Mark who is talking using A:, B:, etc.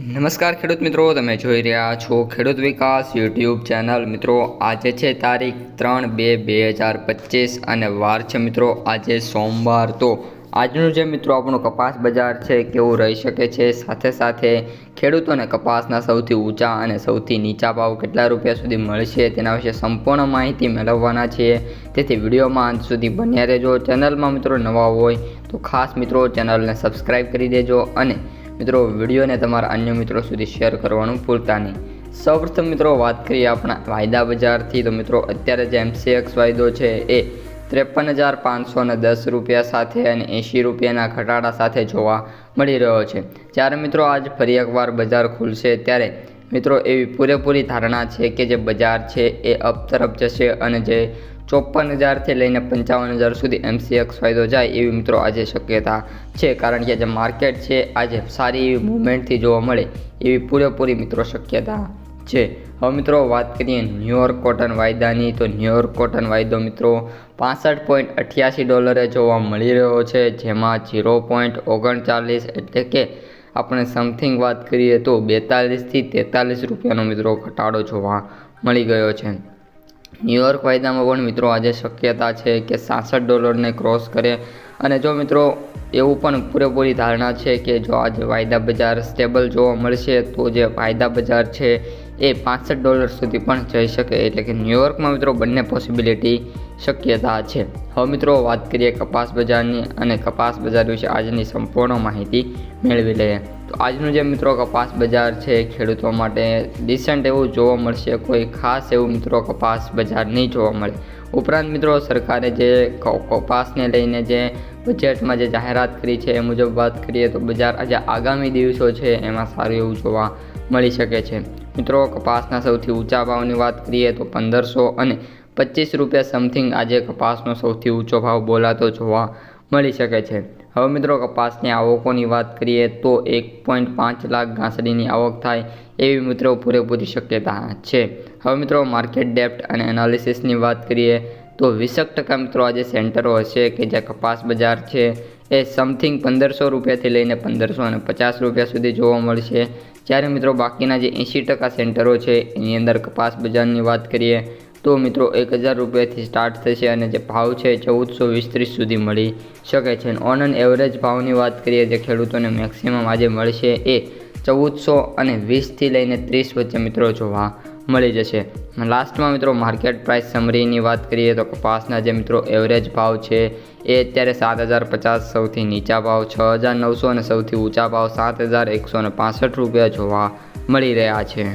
A: નમસ્કાર ખેડૂત મિત્રો, તમે જોઈ રહ્યા છો ખેડૂત વિકાસ યુટ્યુબ ચેનલ. મિત્રો, આજે છે તારીખ ત્રણ બે બે હજાર પચીસ અને વાર છે મિત્રો, આજે સોમવાર. તો આજનું જે મિત્રો આપણું કપાસ બજાર છે, કેવું રહી શકે છે? સાથે સાથે ખેડૂતોને કપાસના સૌથી ઊંચા અને સૌથી નીચા ભાવ કેટલા રૂપિયા સુધી મળશે તેના વિશે સંપૂર્ણ માહિતી મેળવવાના છીએ તેથી વિડીયોમાં અંત સુધી બન્યા રહેજો. ચેનલમાં મિત્રો નવા હોય તો ખાસ મિત્રો ચેનલને સબસ્ક્રાઈબ કરી દેજો અને મિત્રો, વિડીયોને તમારા અન્ય મિત્રો સુધી શેર કરવાનું ભૂલતા નહીં. સૌપ્રથમ મિત્રો, વાત કરીએ આપણા વાયદા બજારથી. તો મિત્રો, અત્યારે જે એમસીએક્સ વાયદો છે એ ત્રેપન હજાર પાંચસો દસ રૂપિયા સાથે અને એંશી રૂપિયાના ઘટાડા સાથે જોવા મળી રહ્યો છે. જ્યારે મિત્રો, આજ ફરી એકવાર બજાર ખુલશે, ત્યારે મિત્રો, એવી પૂરેપૂરી ધારણા છે કે જે બજાર છે એ અપ તરફ જશે અને જે ચોપન હજારથી લઈને પંચાવન હજાર સુધી એમસીએક્સ ફાયદો જાય એવી મિત્રો આજે શક્યતા છે. કારણ કે જે માર્કેટ છે, આજે સારી એવી મુવમેન્ટથી જોવા મળે એવી પૂરેપૂરી મિત્રો શક્યતા છે. હવે મિત્રો વાત કરીએ ન્યુયોર્ક કોટન વાયદાની, તો ન્યુયોર્ક કોટન વાયદો મિત્રો પાસઠ પોઈન્ટ અઠ્યાસી ડોલરે જોવા મળી રહ્યો છે, જેમાં ઝીરો પોઈન્ટ ઓગણચાલીસ એટલે કે આપણે સમથિંગ વાત કરીએ તો બેતાલીસથી તેતાલીસ રૂપિયાનો મિત્રો ઘટાડો જોવા મળી ગયો છે. ન્યુયોર્ક વાયદામાં પણ મિત્રો આજે શક્યતા છે કે સાસઠ ડોલરને ક્રોસ કરે. અને જો મિત્રો એવું પણ પૂરેપૂરી ધારણા છે કે જો આજે વાયદા બજાર સ્ટેબલ જોવા મળશે, તો જે વાયદા બજાર છે એ પાસઠ ડોલર સુધી પણ જઈ શકે. એટલે કે ન્યુયોર્કમાં મિત્રો બંને પોસિબિલિટી શક્યતા છે. હવે મિત્રો વાત કરીએ કપાસ બજારની અને કપાસ બજાર વિશે આજની સંપૂર્ણ માહિતી મેળવી લઈએ. તો આજનું જે મિત્રો કપાસ બજાર છે ખેડૂતો માટે ડિસન્ટ એવું જોવા મળશે. કોઈ ખાસ એવું મિત્રો કપાસ બજાર નહીં જોવા મળે. ઉપરાંત મિત્રો સરકારે જે કપાસને લઈને જે બજેટમાં જે જાહેરાત કરી છે એ મુજબ વાત કરીએ તો બજાર આજે આગામી દિવસો છે એમાં સારું એવું જોવા મળી શકે છે. મિત્રો કપાસના સૌથી ઊંચા ભાવની વાત કરીએ તો પંદરસો અને પચીસ રૂપિયા સમથિંગ આજે કપાસનો સૌથી ઊંચો ભાવ બોલાતો જોવા મળી શકે છે. હવે મિત્રો કપાસની આવકોની વાત કરીએ તો એક પોઈન્ટ પાંચ લાખ ઘાસડીની આવક થાય એવી મિત્રો પૂરેપૂરી શક્યતા છે. હવે મિત્રો માર્કેટ ડેપ્ટ અને એનાલિસિસની વાત કરીએ તો વીસક ટકા મિત્રો આજે સેન્ટરો હશે કે જે કપાસ બજાર છે એ સમથિંગ પંદરસો રૂપિયાથી લઈને પંદરસો અને પચાસ રૂપિયા સુધી જોવા મળશે. જ્યારે મિત્રો બાકીના જે એંશી ટકા સેન્ટરો છે એની અંદર કપાસ બજારની વાત કરીએ તો મિત્રો એક હજાર રૂપિયાથી સ્ટાર્ટ થશે અને જે ભાવ છે ચૌદસો વીસ સુધી મળી શકે છે. ઓન એન એવરેજ ભાવની વાત કરીએ જે ખેડૂતોને મેક્સિમમ આજે મળશે એ ચૌદસો અને વીસથી લઈને ત્રીસ વચ્ચે મિત્રો જોવા મળી જશે. લાસ્ટમાં મિત્રો માર્કેટ પ્રાઇસ સમરીની વાત કરીએ તો કપાસના જે મિત્રો એવરેજ ભાવ છે એ અત્યારે સાત હજાર પચાસ સૌથી નીચા ભાવ, છ હજાર નવસો અને સૌથી ઊંચા ભાવ સાત હજાર એકસો ને પાસઠ રૂપિયા જોવા મળી રહ્યા છે.